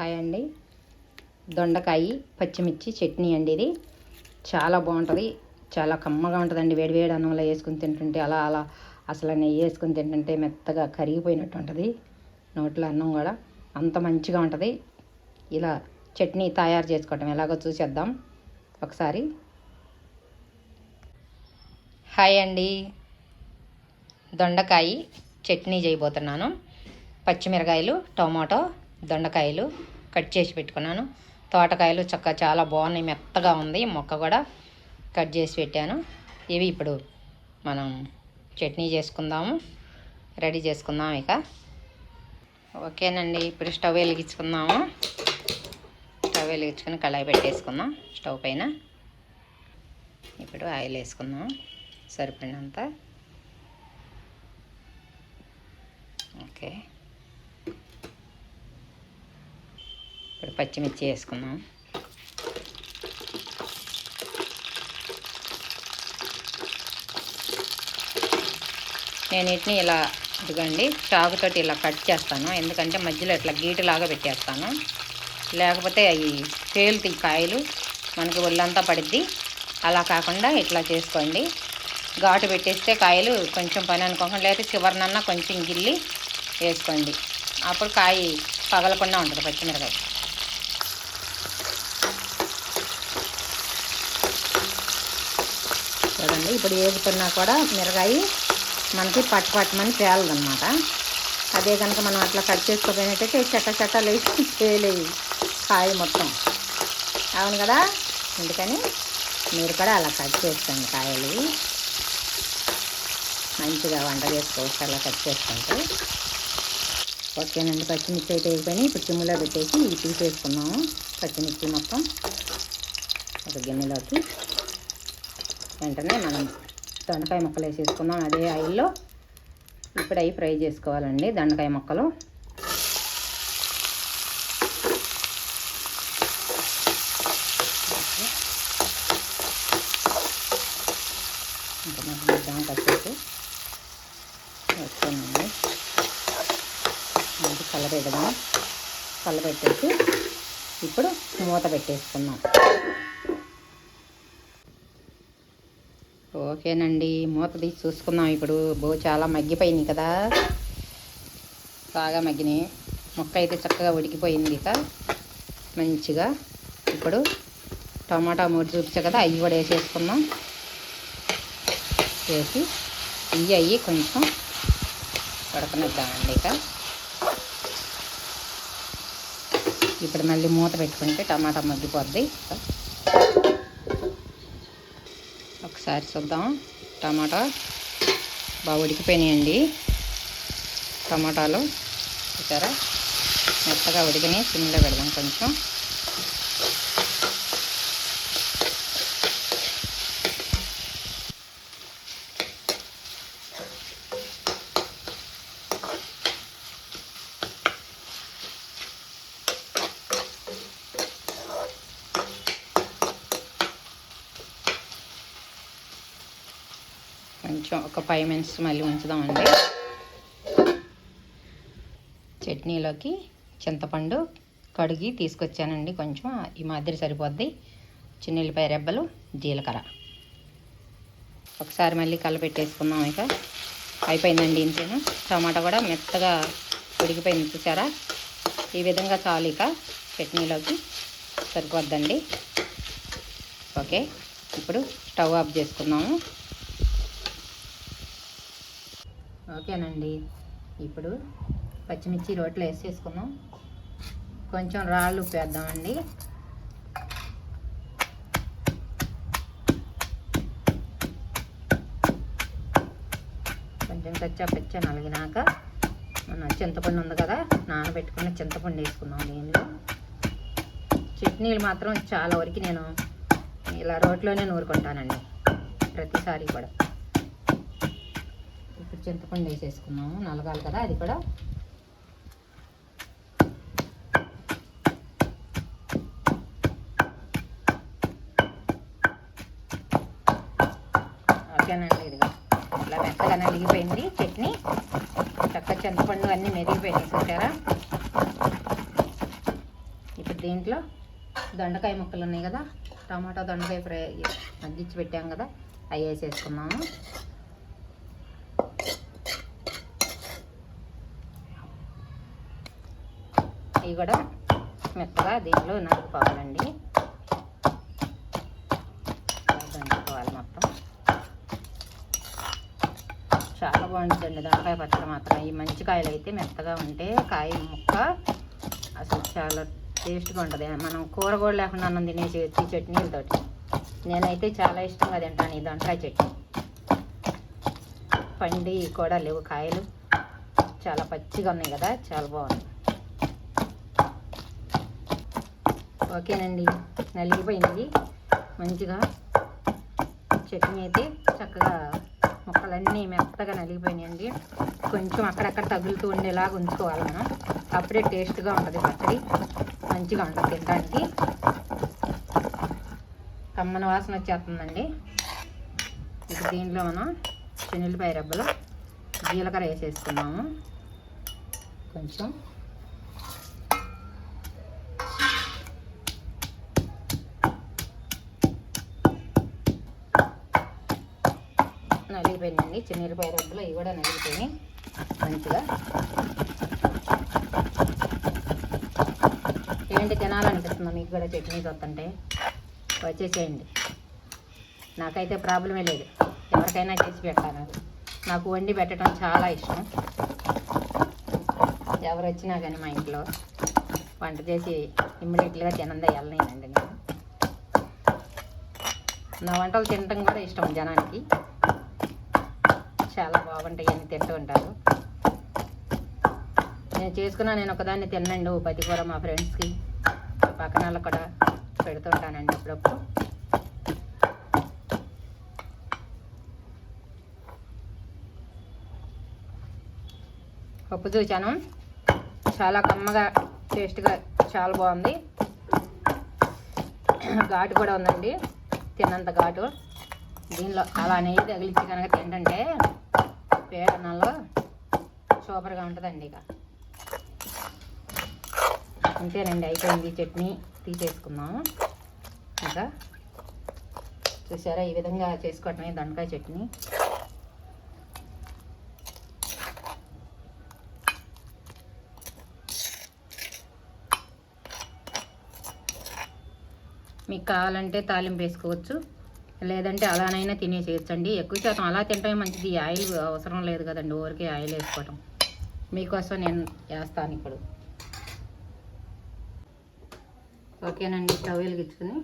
Hi అండి. దొండకాయ పచ్చిమిర్చి చట్నీ అండి ఇది. చాలా బాగుంటుంది. చాలా కమ్మగా ఉంటుందండి. వేడి వేడి అన్నంలో వేసుకుని తింటుంటే అలా అలా అసలు నెయ్యి వేసుకుని తింటుంటే మెత్తగా కరిగిపోయినట్టు ఉంటుంది. నోట్లో అన్నం కూడా అంత మంచిగా ఉంటుంది. ఇలా చట్నీ తయారు చేసుకోవటం ఎలాగో చూసేద్దాం. ఒకసారి. హాయ్ అండి. దొండకాయ చట్నీ చేయబోతున్నాను. పచ్చిమిరకాయలు టొమాటో దొండకాయలు కట్ చేసి పెట్టుకున్నాను. తోటకాయలు చక్క చాలా బాగున్నాయి మెత్తగా ఉంది. మొక్క కూడా కట్ చేసి పెట్టాను. ఇవి ఇప్పుడు మనం చట్నీ చేసుకుందాము రెడీ చేసుకుందాం ఇక. ఓకేనండి ఇప్పుడు స్టవ్ వెలిగించుకుందాము. స్టవ్ వెలిగించుకొని కళాయి పెట్టేసుకుందాం స్టవ్ పైన. ఇప్పుడు ఆయిల్ వేసుకుందాం సరిపడినంత. ఓకే. ఇప్పుడు పచ్చిమిర్చి వేసుకుందాం. నేను వీటిని ఇలా ఇదిగోండి చాకుతోటి ఇలా కట్ చేస్తాను. ఎందుకంటే మధ్యలో ఇట్లా గీటులాగా పెట్టేస్తాను. లేకపోతే అవి తేలుతాయి కాయలు మనకి ఒళ్ళంతా పడిద్ది. అలా కాకుండా ఇట్లా చేసుకోండి. ఘాటు పెట్టేస్తే కాయలు కొంచెం పని అనుకోకుండా లేకపోతే చివరినన్నా కొంచెం గిల్లి వేసుకోండి. అప్పుడు కాయ పగలకుండా ఉంటుంది పచ్చిమిరకాయ చూడండి ఇప్పుడు వేగుతున్నా కూడా మిరగాయి మనకి పట్టు పట్టమని తేలదన్నమాట అదే కనుక మనం అట్లా కట్ చేసుకోపోయినట్టయితే చెక్క చెక్కలు వేసి తేలేవి కాయ మొత్తం. అవును కదా? అందుకని మీరు కూడా అలా కట్ చేసుకోండి కాయలు. మంచిగా వంట చేసుకోవచ్చు అలా కట్ చేసుకుంటే. ఓకేనండి పచ్చిమిర్చి అయితే అయిపోయినాయి. ఇప్పుడు చిమ్ములో పెట్టేసి ఇవి తీసేసుకున్నాము. పచ్చిమిర్చి మొత్తం ఒక గిన్నెలోకి. వెంటనే మనం దొండకాయ ముక్కలు వేసేసుకుందాం అదే ఆయిల్లో. ఇప్పుడు అవి ఫ్రై చేసుకోవాలండి దొండకాయ ముక్కలు. ఇంకా మనం ఇద్దాం కాసేపు వేసుకోనండి మంచి కలపెట్టేసి ఇప్పుడు మూత పెట్టేసుకుందాం. ఓకేనండి మూత తీసి చూసుకుందాం ఇప్పుడు. బో చాలా మగ్గిపోయింది కదా. బాగా మగ్గినాయి. మొక్క అయితే చక్కగా ఉడికిపోయింది ఇక. మంచిగా ఇప్పుడు టమాటా మూడు చూపించా కదా అవి కూడా వేసేసుకుందాం. వేసి ఇవి అయ్యి కొంచెం ఉడకనిద్దామండి ఇక. ఇప్పుడు మళ్ళీ మూత పెట్టుకుంటే టమాటా మగ్గిపోద్ది. ఒకసారి చూద్దాం. టమాటా బాగా ఉడికిపోయినాయండి. టమాటాలు చూసారా? మెత్తగా ఉడికినాయి. సిమ్లో పెడదాం కొంచెం. కొంచెం ఒక ఫైవ్ మినిట్స్ మళ్ళీ ఉంచుదామండి. చట్నీలోకి చింతపండు కడిగి తీసుకొచ్చానండి. కొంచెం ఈ మాదిరి సరిపోద్ది. చిన్నెల్లిపాయ రెబ్బలు జీలకర్ర. ఒకసారి మళ్ళీ కలపెట్టేసుకుందాం ఇక. అయిపోయిందండి ఇంతేను? టమాటా కూడా మెత్తగా ఉడికిపోయింది చూసారా? ఈ విధంగా చాలు ఇక చట్నీలోకి సరిపోద్దండి. ఓకే ఇప్పుడు స్టవ్ ఆఫ్ చేసుకుందాము. ఓకేనండి. ఇప్పుడు పచ్చిమిర్చి రోట్లో వేసేసుకుందాం. కొంచెం రాళ్ళు ఉప్పేద్దామండి. కొంచెం కచ్చా పచ్చ నలిగినాక మన చింతపండు ఉంది కదా నానబెట్టుకున్న చింతపండు వేసుకుందాం దీనిలో. చట్నీలు మాత్రం చాలా వరకు నేను ఇలా రోట్లోనే నూరుకుంటానండి ప్రతిసారి కూడా. చింతపండు వేసేసుకున్నాము. నలగాలి కదా అది కూడా. ఓకేనండి ఇదిగా. ఇట్లా మెత్తగా నలిగిపోయింది. చట్నీ చక్క చింతపండు అన్నీ మెరిగిపోయినాయి చూసారా? దీంట్లో దొండకాయ ముక్కలు ఉన్నాయి కదా. టమాటా దొండకాయ ఫ్రై మగ్గించి పెట్టాం కదా. అవి వేసేసుకున్నాము ఇవి కూడా మెత్తగా దీనిలో నలుపుకోవాలండి దంచుకోవాలి మొత్తం. చాలా బాగుంటుందండి దొండకాయ పచ్చడి మాత్రం. ఈ మంచి కాయలు అయితే మెత్తగా ఉంటే కాయ ముక్క అసలు చాలా టేస్ట్గా ఉంటుంది. మనం కూర కూడా లేకుండా అన్నం తినేసి చట్నీలతోటి నేనైతే చాలా ఇష్టంగా తింటాను ఈ దొండకాయ చట్నీ. పండి కూడా లేవు కాయలు. చాలా పచ్చిగా ఉన్నాయి కదా చాలా బాగుంది ఓకేనండి. నలిగిపోయింది. మంచిగా చట్నీ అయితే చక్కగా ముక్కలన్నీ మెత్తగా నలిగిపోయినాయండి. కొంచెం అక్కడక్కడ తగులుతూ ఉండేలాగా ఉంచుకోవాలి మనం. అప్పుడే టేస్ట్గా ఉంటుంది పచ్చడి. మంచిగా ఉంటుంది తినడానికి. కమ్మన వాసన వచ్చేస్తుందండి. ఇప్పుడు దీంట్లో మనం శనగపాయ రబ్బలు జీలకర్ర వేసేసుకున్నాము. కొంచెం నలిగిపోయినాయండి చిన్నపాయ రబ్బలు ఇవి కూడా నలిగిపోయి మంచిగా ఏంటి తినాలనిపిస్తుందో? మీకు కూడా చట్నీ చూస్తుంటే వచ్చేసేయండి. నాకైతే ప్రాబ్లమే లేదు. ఎవరికైనా చేసి పెట్టాను నాకు వండి పెట్టడం చాలా ఇష్టం. ఎవరు వచ్చినా కానీ మా ఇంట్లో వంట చేసి ఇమ్మీడియట్గా తినందా వెళ్ళనండి నేను. నా వంటలు తినటం కూడా ఇష్టం జనానికి. చాలా బాగుంటాయి అని తింటూ ఉంటారు. నేను చేసుకున్నా నేను ఒకదాన్ని తినండి పది కూర మా ఫ్రెండ్స్కి. పక్కన వాళ్ళకి కూడా పెడుతుంటానండి అప్పుడప్పుడు. పప్పు చూశాను చాలా కమ్మగా టేస్ట్గా చాలా బాగుంది. ఘాటు కూడా ఉందండి తిన్నంత ఘాటు. దీనిలో అలా నెయ్యి తగిలించి కనుక తింటుంటే పేడన్నంలో సూపర్గా ఉంటుందండి ఇక. అంతేనండి అయిపోయింది చట్నీ. తీసేసుకుందాం ఇంకా చూసారా ఈ విధంగా చేసుకోవటమే దొండకాయ చట్నీ. మీకు కావాలంటే తాలింపు వేసుకోవచ్చు. లేదంటే అలానైనా తినేసేయచ్చండి. ఎక్కువ శాతం అలా తింటమే మంచిది. ఆయిల్ అవసరం లేదు కదండి. ఊరికే ఆయిల్ వేసుకోవటం. మీకోసం నేను వేస్తాను ఇప్పుడు. ఓకేనండి. స్టవ్ వెలిగించుకుని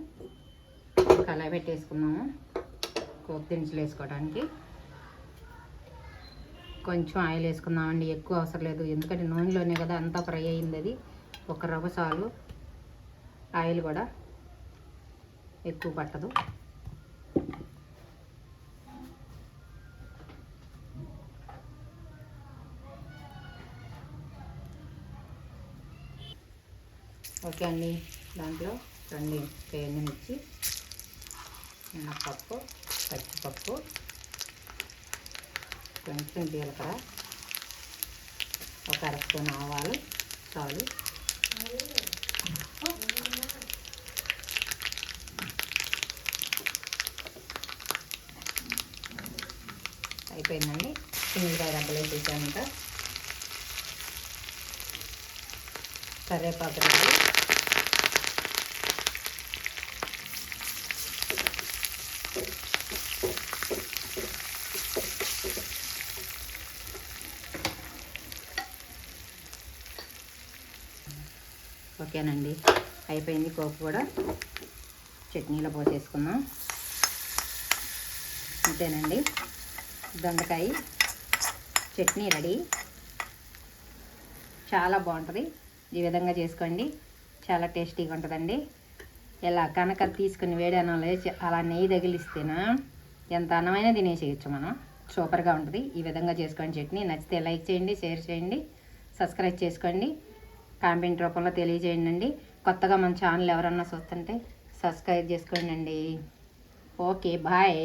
కళాయి పెట్టేసుకున్నాము. కోపు దినుసులు వేసుకోవడానికి కొంచెం ఆయిల్ వేసుకుందామండి. ఎక్కువ అవసరం లేదు. ఎందుకంటే నూనెలోనే కదా అంతా ఫ్రై అయింది అది ఒక రవ్వ చాలు. ఆయిల్ కూడా ఎక్కువ పట్టదు. ఓకే అండి. దాంట్లో రెండు మిర్చి మినప్పప్పు పచ్చిపప్పు కొంచెం జీలకర్ర ఒక అర స్పూన్ ఆవాలు చాలు అయిపోయిందండి. చిన్నగా రబ్బలు వేసేసాను ఇంకా కరివేపాకు రెడీ. ఓకేనండి. అయిపోయింది కోపు కూడా. చట్నీలో పోసేసుకుందాం. అంతేనండి. దొండకాయ చట్నీ రెడీ. చాలా బాగుంటుంది. ఈ విధంగా చేసుకోండి. చాలా టేస్టీగా ఉంటుందండి. ఇలా కనుక తీసుకుని వేడి అన్నం వేసి అలా నెయ్యి తగిలిస్తేనా ఎంత అన్నమైనా తినేసేయచ్చు మనం. సూపర్గా ఉంటుంది. ఈ విధంగా చేసుకోండి చట్నీ. నచ్చితే లైక్ చేయండి షేర్ చేయండి సబ్స్క్రైబ్ చేసుకోండి. కామెంట్ రూపంలో తెలియజేయండి అండి. కొత్తగా మన ఛానల్ ఎవరన్నా చూస్తుంటే సబ్స్క్రైబ్ చేసుకోండి అండి. Okay bye.